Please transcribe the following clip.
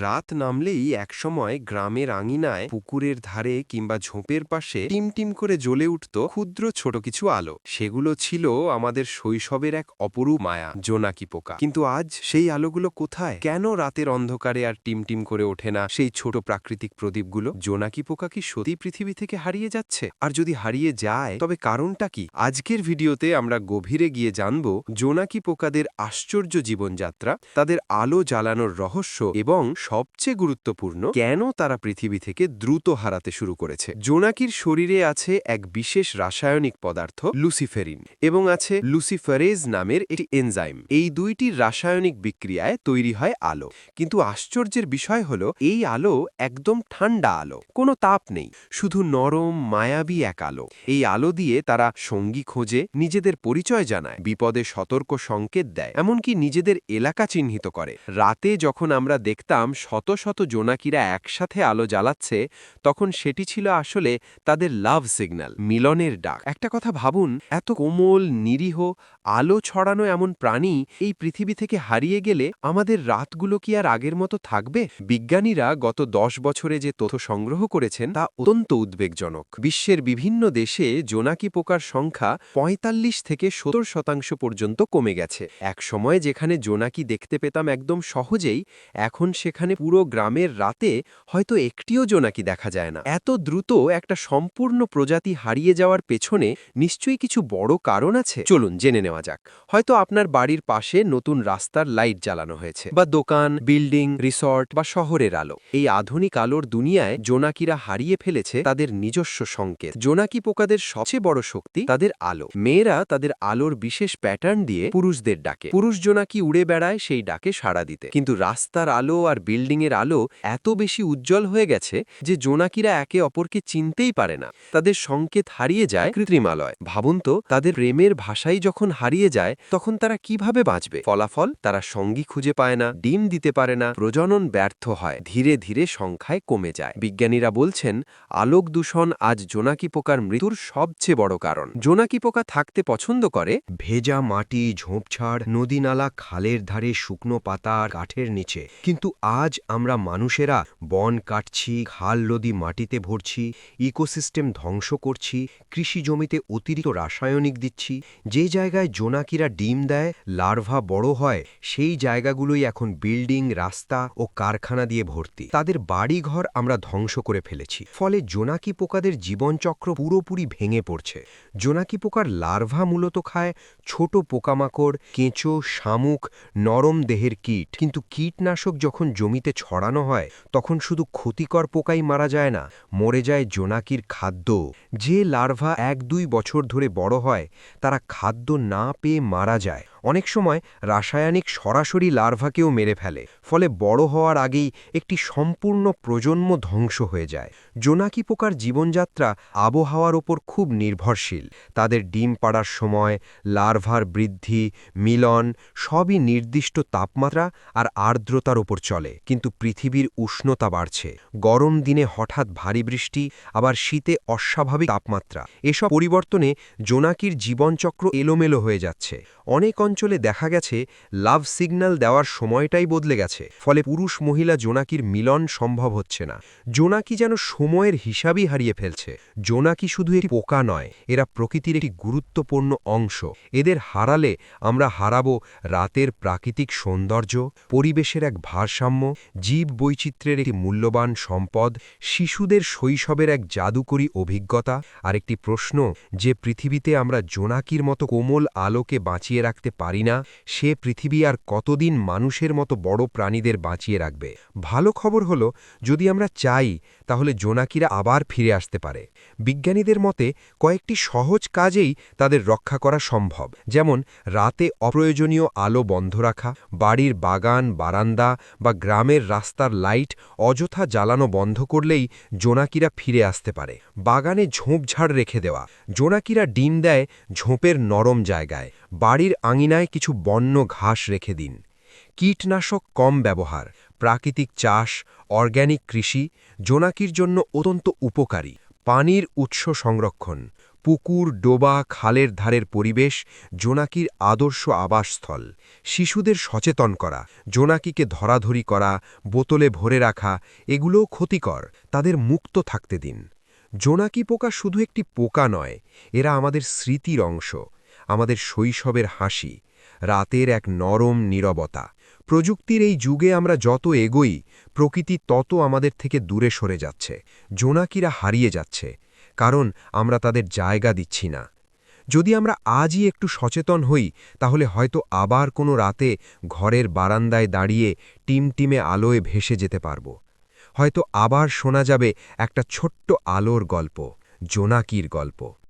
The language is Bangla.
রাত নামলেই একসময় গ্রামের আঙিনায় পুকুরের ধারে কিংবা ঝোপের পাশে টিমটিম করে জ্বলে উঠত ক্ষুদ্র ছোট কিছু আলো। সেগুলো ছিল আমাদের শৈশবের এক অপরূপ মায়া, জোনাকি পোকা। কিন্তু আজ সেই আলোগুলো কোথায়? কেন রাতের অন্ধকারে আর টিমটিম করে ওঠে না সেই ছোট প্রাকৃতিক প্রদীপগুলো? জোনাকি পোকা কি সত্যি পৃথিবী থেকে হারিয়ে যাচ্ছে? আর যদি হারিয়ে যায়, তবে কারণটা কি? আজকের ভিডিওতে আমরা গভীরে গিয়ে জানব জোনাকি পোকাদের আশ্চর্য জীবনযাত্রা, তাদের আলো জ্বালানোর রহস্য এবং সবচেয়ে গুরুত্বপূর্ণ কেন তারা পৃথিবী থেকে দ্রুত হারাতে শুরু করেছে। জোনাকির শরীরে আছে এক বিশেষ রাসায়নিক পদার্থ, লুসিফেরিন, এবং আছে লুসিফারেজ নামের একটি এনজাইম। এই দুইটি রাসায়নিক বিক্রিয়ায় তৈরি হয় আলো। কিন্তু আশ্চর্যের বিষয় হল, এই আলো একদম ঠান্ডা আলো, কোনো তাপ নেই, শুধু নরম, মায়াবী এক আলো। এই আলো দিয়ে তারা সঙ্গী খোঁজে, নিজেদের পরিচয় জানায়, বিপদে সতর্ক সংকেত দেয়, এমনকি নিজেদের এলাকা চিহ্নিত করে। রাতে যখন আমরা দেখতাম শত শত জোনাকিরা একসাথে আলো জ্বালাচ্ছে, তখন সেটি ছিল আসলে তাদের লাভ সিগন্যাল মিলনের ডাক। একটা কথা ভাবুন, এত কোমল, নিরীহ, আলো ছড়ানো এমন প্রাণী এই পৃথিবী থেকে হারিয়ে গেলে আমাদের রাতগুলো কি আর আগের মতো থাকবে? বিজ্ঞানীরা গত দশ বছরে যে তথ্য সংগ্রহ করেছেন, তা অত্যন্ত উদ্বেগজনক। বিশ্বের বিভিন্ন দেশে জোনাকি পোকার সংখ্যা ৪৫ থেকে সত্তর শতাংশ পর্যন্ত কমে গেছে। এক সময় যেখানে জোনাকি দেখতে পেতাম একদম সহজেই, এখন সেখানে পুরো গ্রামের রাতে হয়তো একটিও জোনাকি দেখা যায় না। এত দ্রুত একটা সম্পূর্ণ প্রজাতি হারিয়ে যাওয়ার পেছনে নিশ্চয়ই কিছু বড় কারণ আছে। চলুন জেনে নেওয়া যাক। হয়তো আপনার বাড়ির পাশে নতুন রাস্তার লাইট জ্বালানো হয়েছে বা দোকান, বিল্ডিং, রিসর্ট বা শহরের আলো। এই আধুনিক আলোর দুনিয়ায় জোনাকিরা হারিয়ে ফেলেছে তাদের নিজস্ব সংকেত। জোনাকি পোকাদের সবচেয়ে বড় শক্তি তাদের আলো। মেয়েরা তাদের আলোর বিশেষ প্যাটার্ন দিয়ে পুরুষদের ডাকে। পুরুষ জোনাকি উড়ে বেড়ায় সেই ডাকে সাড়া দিতে। কিন্তু রাস্তার আলো আর বিল্ডিংয়ের আলো এত বেশি উজ্জ্বল হয়ে গেছে যে জোনাকিরা একে অপরকে চিনতেই পারে না। তাদের সংকেত হারিয়ে যায় কৃত্রিমালয়। ভাবুন তো, তাদের প্রেমের ভাষাই যখন হারিয়ে যায়, তখন তারা কীভাবে বাঁচবে? ফলাফল, তারা সঙ্গী খুঁজে পায় না, ডিম দিতে পারে না, প্রজনন ব্যর্থ হয়, ধীরে ধীরে সংখ্যায় কমে যায়। বিজ্ঞানীরা বলছেন, আলোক দূষণ আজ জোনাকি পোকার মৃত্যুর সবচেয়ে বড় কারণ। জোনাকি পোকা থাকতে পছন্দ করে? ভেজা মাটি, ঝোপঝাড় নদীনালা খালের ধারে শুকনো পাতা আর কাঠের নিচে। কিন্তু আজ আমরা মানুষেরা বন কাটছি খাল নদী মাটিতে ভরছি, ইকোসিস্টেম ধ্বংস করছি, কৃষি জমিতে অতিরিক্ত রাসায়নিক দিচ্ছি, যে জায়গায় জোনাকিরা ডিম দেয়, লার্ভা বড় হয়, সেই জায়গাগুলোই এখন বিল্ডিং, রাস্তা ও কারখানা দিয়ে ভর্তি। তাদের বাড়িঘর আমরা ধ্বংস করে ফেলেছি। ফলে জোনাকি পোকাদের জীবনচক্র পুরোপুরি ভেঙে পড়ছে। জোনাকি পোকার লার্ভা মূলত খায় ছোট পোকামাকড়, কেঁচো, শামুক, নরম দেহের কীট। কিন্তু কীটনাশক যখন জমিতে ছড়ানো হয়, তখন শুধু ক্ষতিকর পোকাই মারা যায় না, মরে যায় জোনাকির খাদ্য। যে লার্ভা এক দুই বছর ধরে বড় হয়, তারা খাদ্য না পেয়ে মারা যায়। অনেক সময় রাসায়নিক সরাসরি লার্ভাকেও মেরে ফেলে, ফলে বড় হওয়ার আগেই একটি সম্পূর্ণ প্রজন্ম ধ্বংস হয়ে যায়। জোনাকি পোকার জীবনযাত্রা আবহাওয়ার ওপর খুব নির্ভরশীল। তাদের ডিম পাড়ার সময়, লার্ভার বৃদ্ধি, মিলন সবই নির্দিষ্ট তাপমাত্রা আর আর্দ্রতার ওপর চলে, কিন্তু পৃথিবীর উষ্ণতা বাড়ছে। গরম দিনে হঠাৎ ভারী বৃষ্টি, আবার শীতে অস্বাভাবিক তাপমাত্রা। এসব পরিবর্তনে জোনাকির জীবনচক্র এলোমেলো হয়ে যাচ্ছে। অনেক অঞ্চলে দেখা গেছে লাভ সিগন্যাল দেওয়ার সময়টাই বদলে গেছে। ফলে পুরুষ মহিলা জোনাকির মিলন সম্ভব হচ্ছে না। জোনাকি যেন সময়ের হিসাবই হারিয়ে ফেলছে। জোনাকি শুধু একটি পোকা নয়, এরা প্রকৃতির একটি গুরুত্বপূর্ণ অংশ। এদের হারালে আমরা হারাবো রাতের প্রাকৃতিক সৌন্দর্য, পরিবেশের এক ভারসাম্য, জীব বৈচিত্র্যের একটি মূল্যবান সম্পদ, শিশুদের শৈশবের এক জাদুকরী অভিজ্ঞতা, আর একটি প্রশ্ন, যে পৃথিবীতে আমরা জোনাকির মতো কোমল আলোকে বাঁচিয়ে রাখতে পারি না, সে পৃথিবী আর কতদিন মানুষের মতো বড় প্রাণীদের বাঁচিয়ে রাখবে? ভালো খবর হলো, যদি আমরা চাই, তাহলে জোনাকিরা আবার ফিরে আসতে পারে। বিজ্ঞানীদের মতে, কয়েকটি সহজ কাজেই তাদের রক্ষা করা সম্ভব। যেমন, রাতে অপ্রয়োজনীয় আলো বন্ধ রাখা, বাড়ির বাগান, বারান্দা বা গ্রামের রাস্তার লাইট অযথা জ্বালানো বন্ধ করলেই জোনাকিরা ফিরে আসতে পারে। বাগানে ঝোপঝাড় রেখে দেওয়া। জোনাকিরা ডিম দেয় ঝোপের নরম জায়গায়। বাড়ির আঙিনায় কিছু বন্য ঘাস রেখে দিন। কীটনাশক কম ব্যবহার, প্রাকৃতিক চাষ, অর্গ্যানিক কৃষি, জোনাকির জন্য অত্যন্ত উপকারী। পানির উৎস সংরক্ষণ, পুকুর, ডোবা, খালের ধারের পরিবেশ, জোনাকির আদর্শ আবাসস্থল। শিশুদের সচেতন করা, জোনাকিকে ধরাধরি করা, বোতলে ভরে রাখা, এগুলোও ক্ষতিকর, তাদের মুক্ত থাকতে দিন। জোনাকি পোকা শুধু একটি পোকা নয়, এরা আমাদের স্মৃতির অংশ। আমাদের শৈশবের হাসি, রাতের এক নরম নীরবতা। প্রযুক্তির এই যুগে আমরা যত এগোই, প্রকৃতি তত আমাদের থেকে দূরে সরে যাচ্ছে, জোনাকিরা হারিয়ে যাচ্ছে, কারণ আমরা তাদের জায়গা দিচ্ছি না। যদি আমরা আজই একটু সচেতন হই, তাহলে হয়তো আবার কোনো রাতে ঘরের বারান্দায় দাঁড়িয়ে টিমটিমে আলোয় ভেসে যেতে পারব। হয়তো আবার শোনা যাবে একটা ছোট্ট আলোর গল্প, জোনাকির গল্প।